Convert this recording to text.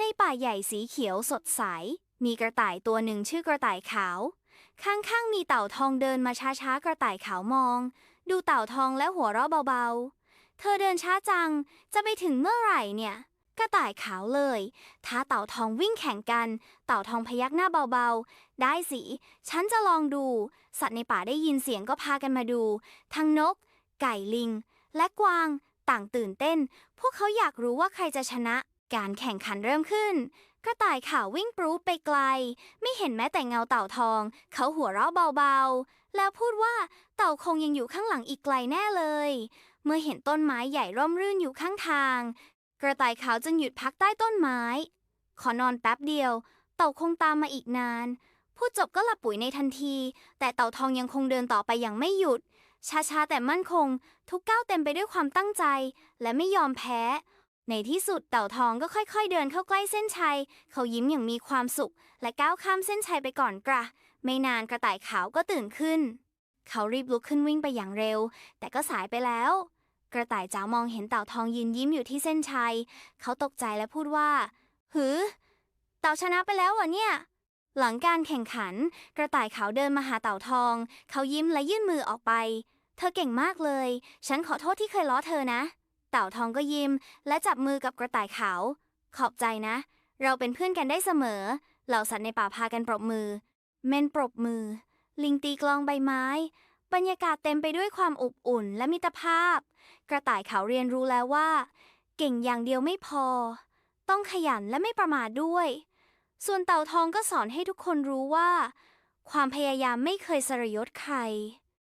ในป่าใหญ่สีเขียวสดใส มีกระต่ายตัวหนึ่งชื่อกระต่ายขาว ข้างๆมีเต่าทองเดินมาช้าๆกระต่ายขาวมอง ดูเต่าทองแล้วหัวเราะเบาๆ เธอเดินช้าจัง จะไปถึงเมื่อไหร่เนี่ย กระต่ายขาวเลย ท้าเต่าทองวิ่งแข่งกัน เต่าทองพยักหน้าเบาๆ ได้สิ ฉันจะลองดู สัตว์ในป่าได้ยินเสียงก็พากันมาดู ทั้งนก ไก่ลิง และกวาง ต่างตื่นเต้น พวกเขาอยากรู้ว่าใครจะชนะ การแข่งขันเริ่มขึ้น กระต่ายขาววิ่งปรู๊ดไปไกล ไม่เห็นแม้แต่เงาเต่าทอง เขาหัวเราะเบาๆ แล้วพูดว่าเต่าคงยังอยู่ข้างหลังอีกไกลแน่เลย เมื่อเห็นต้นไม้ใหญ่ร่มรื่นอยู่ข้างทาง กระต่ายขาวจึงหยุดพักใต้ต้นไม้ ขอนอนแป๊บเดียว เต่าคงตามมาอีกนานพูดจบก็หลับปุ๋ยในทันที แต่เต่าทองยังคงเดินต่อไปอย่างไม่หยุดช้าๆแต่มั่นคง ทุกก้าวเต็มไปด้วยความตั้งใจ และไม่ยอมแพ้ ในที่สุดเต่าทองก็ค่อยๆ เดินเข้าใกล้เส้นชัย เขายิ้มอย่างมีความสุข และก้าวข้ามเส้นชัยไปก่อนกระไม่นานกระต่ายขาวก็ตื่นขึ้น เขารีบลุกขึ้นวิ่งไปอย่างเร็ว แต่ก็สายไปแล้ว กระต่ายจ๋ามองเห็นเต่าทองยืนยิ้มอยู่ที่เส้นชัย เขาตกใจและพูดว่า หือ เต่าชนะไปแล้วเหรอเนี่ย หลังการแข่งขัน กระต่ายขาวเดินมาหาเต่าทอง เขายิ้มและยื่นมือออกไป เธอเก่งมากเลย ฉันขอโทษที่เคยล้อเธอนะ ต่าทองก็ยิ้ม และจับมือกับกระต่ายขาว ขอบใจนะ เราเป็นเพื่อนกันได้เสมอ เหล่าสัตว์ในป่าพากันปรบมือ เมนปรบมือ ลิงตีกลองใบไม้ บรรยากาศเต็มไปด้วยความอบอุ่นและมิตรภาพ กระต่ายขาวเรียนรู้แล้วว่า เก่งอย่างเดียวไม่พอ ต้องขยันและไม่ประมาทด้วย ส่วนเต่าทองก็สอนให้ทุกคนรู้ว่า ความพยายามไม่เคยสรยศใคร